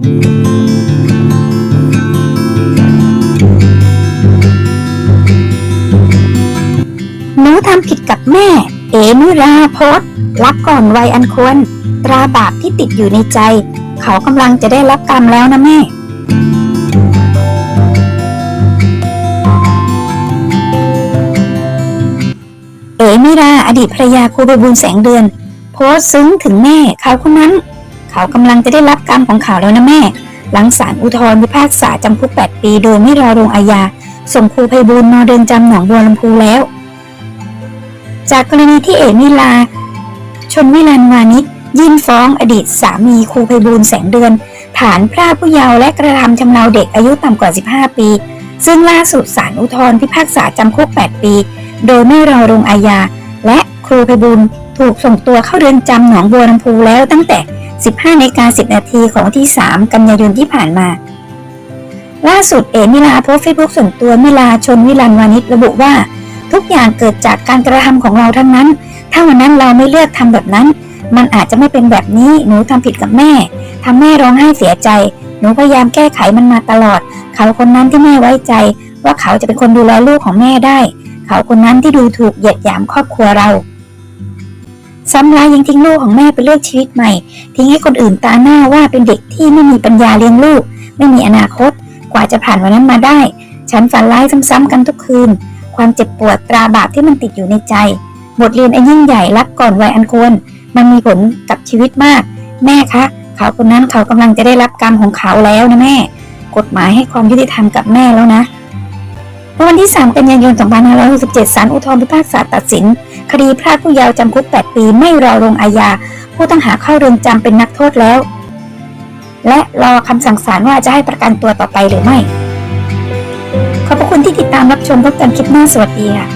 หนูทำผิดกับแม่ เอมิราโพสรับก่อนวัยอันควร ตราบาปที่ติดอยู่ในใจ เขากำลังจะได้รับกรรมแล้วนะแม่เอมิราอดีตภรยาครูไบุญแสงเดือน โพสซึ้งถึงแม่เขาคนนั้น เขากำลังจะได้รับกรรมของเขาแล้วนะแม่ หลังศาลอุทธรณ์พิพากษาจำคุก 8 ปีโดยไม่รอลงอาญา ส่งครูไพบูลนอเดินจำหนองบัวลำพูแล้ว จากกรณีที่เอมิลา ชนวิลันวานิชยื่นฟ้องอดีตสามีครูไพบูลแสงเดือน ฐานพรากผู้เยาว์และกระทำชำเราเด็กอายุต่ำกว่า 15 ปี ซึ่งล่าสุดศาลอุทธรณ์พิพากษาจำคุก 8 ปี โดยไม่รอลงอาญา และครูไพบูลถูกส่งตัวเข้าเรือนจำหนองบัวลำพูแล้วตั้งแต่ 15นาฬิกา10 นาทีของวันที่ 3 กันยายนที่ผ่านมา ล่าสุดเอมิลาโพสเฟซบุ๊กส่วนตัวมิลาชนวิลันวานิชระบุว่า ทุกอย่างเกิดจากการกระทำของเราทั้งนั้น ถ้าวันนั้นเราไม่เลือกทำแบบนั้น มันอาจจะไม่เป็นแบบนี้หนูทำผิดกับแม่ทำแม่ร้องไห้เสียใจ หนูพยายามแก้ไขมันมาตลอด เขาคนนั้นที่แม่ไว้ใจ ว่าเขาจะเป็นคนดูแลลูกของแม่ได้ เขาคนนั้นที่ดูถูกเหยียดหยามครอบครัวเรา ซ้ำร้ายยังทิ้งลูกของแม่ไปเลือกชีวิตใหม่ ทิ้งให้คนอื่นตาหน้าว่าเป็นเด็กที่ไม่มีปัญญาเลี้ยงลูก ไม่มีอนาคต กว่าจะผ่านวันนั้นมาได้ ฉันฝันร้ายซ้ำๆกันทุกคืน ความเจ็บปวดตราบาปที่มันติดอยู่ในใจ บทเรียนอันยิ่งใหญ่รักก่อนวัยอันควร มันมีผลกับชีวิตมาก แม่คะเขาคนนั้นเขากำลังจะได้รับกรรมของเขาแล้วนะแม่ กฎหมายให้ความยุติธรรมกับแม่แล้วนะเมื่อวันที่ 3 กันยายน 2567 ศาลอุทธรณ์พิพากษาตัดสิน คดีพรากผู้เยาว์จำคุก 8 ปีไม่รอลงอาญา ผู้ต้องหาเข้าเรือนจำเป็นนักโทษแล้ว และรอคำสั่งศาลว่าจะให้ประกันตัวต่อไปหรือไม่ ขอบพระคุณที่ติดตามรับชมพบกันคลิปหน้าสวัสดีค่ะ